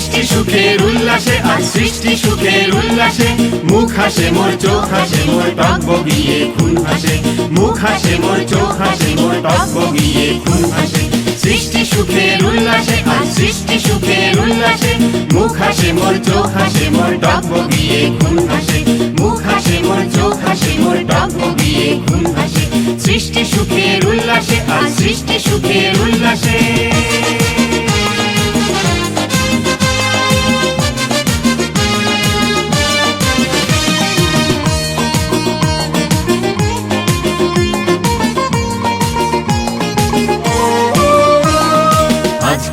সুখের উল্লাসে আজ সৃষ্টি সুখের উল্লাসে। মুখ হাসে, মোর চোখ হাসে, মোর টক বগিয়ে খুন হাসে। মুখ হাসে, মোর চোখ হাসে, মোর টক বগিয়ে খুন হাসে। সৃষ্টি সুখের উল্লাসে আজ সৃষ্টি সুখের উল্লাসে। মুখ হাসে, মোর চোখ হাসে, মোর টক বগিয়ে খুন হাসে। মুখ হাসে, মোর চোখ হাসে, মোর টক বগিয়ে খুন হাসে। সৃষ্টি সুখের উল্লাসে আজ সৃষ্টি সুখের উল্লাসে।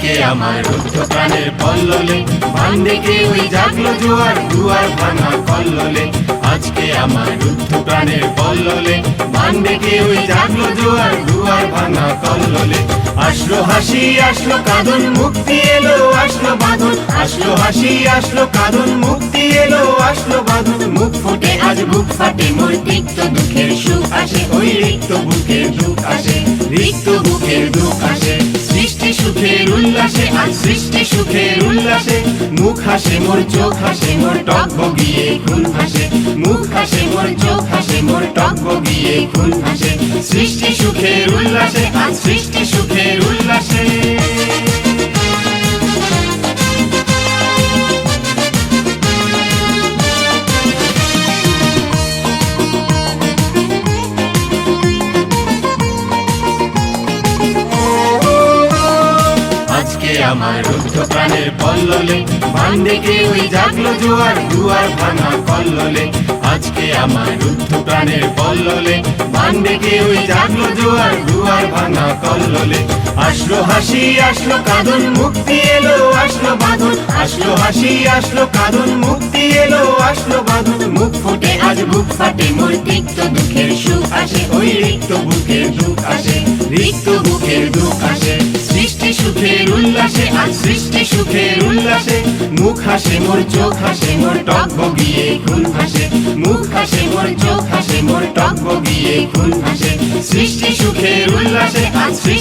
আজকে আমার রুদ্ধ প্রাণের পল্ললে। দেখে ওই জাগলো জোয়ার, দুয়ার ভাঙা কল্ললে। আজকে আমার রুদ্ধ প্রাণের পল্ললে। দেখে ওই জাগলো জোয়ার, দুয়ার ভাঙা কল্ললে। আসলো হাসি, আসলো কাঁদন, মুক্তি এলো, আসলো বাঁধন। আসলো হাসি, আসলো কাঁদন, মুক্তি এলো, আসলো বাঁধন। মুখ ফুটে, আজ বুক ফাটে মোর তিক্ত দুঃখের সুখ আসে, ওই রিক্ত বুকের দুঃখ আসে, রিক্ত বুকের দুঃখ আসে। সুখের উল্লাসে, আজ সৃষ্টি সুখের উল্লাসে। মুখ হাসে মোর, চোখ হাসে মোর, টক বগিয়ে খুন হাসে। মুখ হাসে মোর, চোখ হাসে মোর, টক বগিয়ে খুন হাসে। সৃষ্টি সুখের উল্লাসে, আজ সৃষ্টি সুখের আমার রুদ্ধ প্রাণের পল্ললে। মান ওই জাগলো জোয়ার, দুয়ার ভাঙা কল্ললে আজকে আমার রুদ্ধ প্রাণের পল্ললে। মান ওই জাগলো জোয়ার, দুয়ার ভাঙা কল্ললে আসলো হাসি, আসলো কাঁদন, মুক্তি এলো, আসলো বাঁধন। আসলো হাসি, আসলো কাঁদন, মুক্তি এলো, আসলো বাঁধন। মুখ ফুটে, আজ বুক ফাটে মোর তিক্ত দুঃখের সুখ আসে। ওই রিক্ত বুকের দুঃখ আসে, রিক্ত বুকের দুঃখ সুখের উল্লাসে, আজ সৃষ্টি সুখের উল্লাসে। মুখ হাসে মোর, চোখ হাসে মোর, টক বগিয়ে ফুল হাসে। মুখ হাসে মোর, চোখ হাসে মোর, টক বগিয়ে ফুল হাসে। সৃষ্টি সুখের উল্লাসে, আজ সৃষ্টি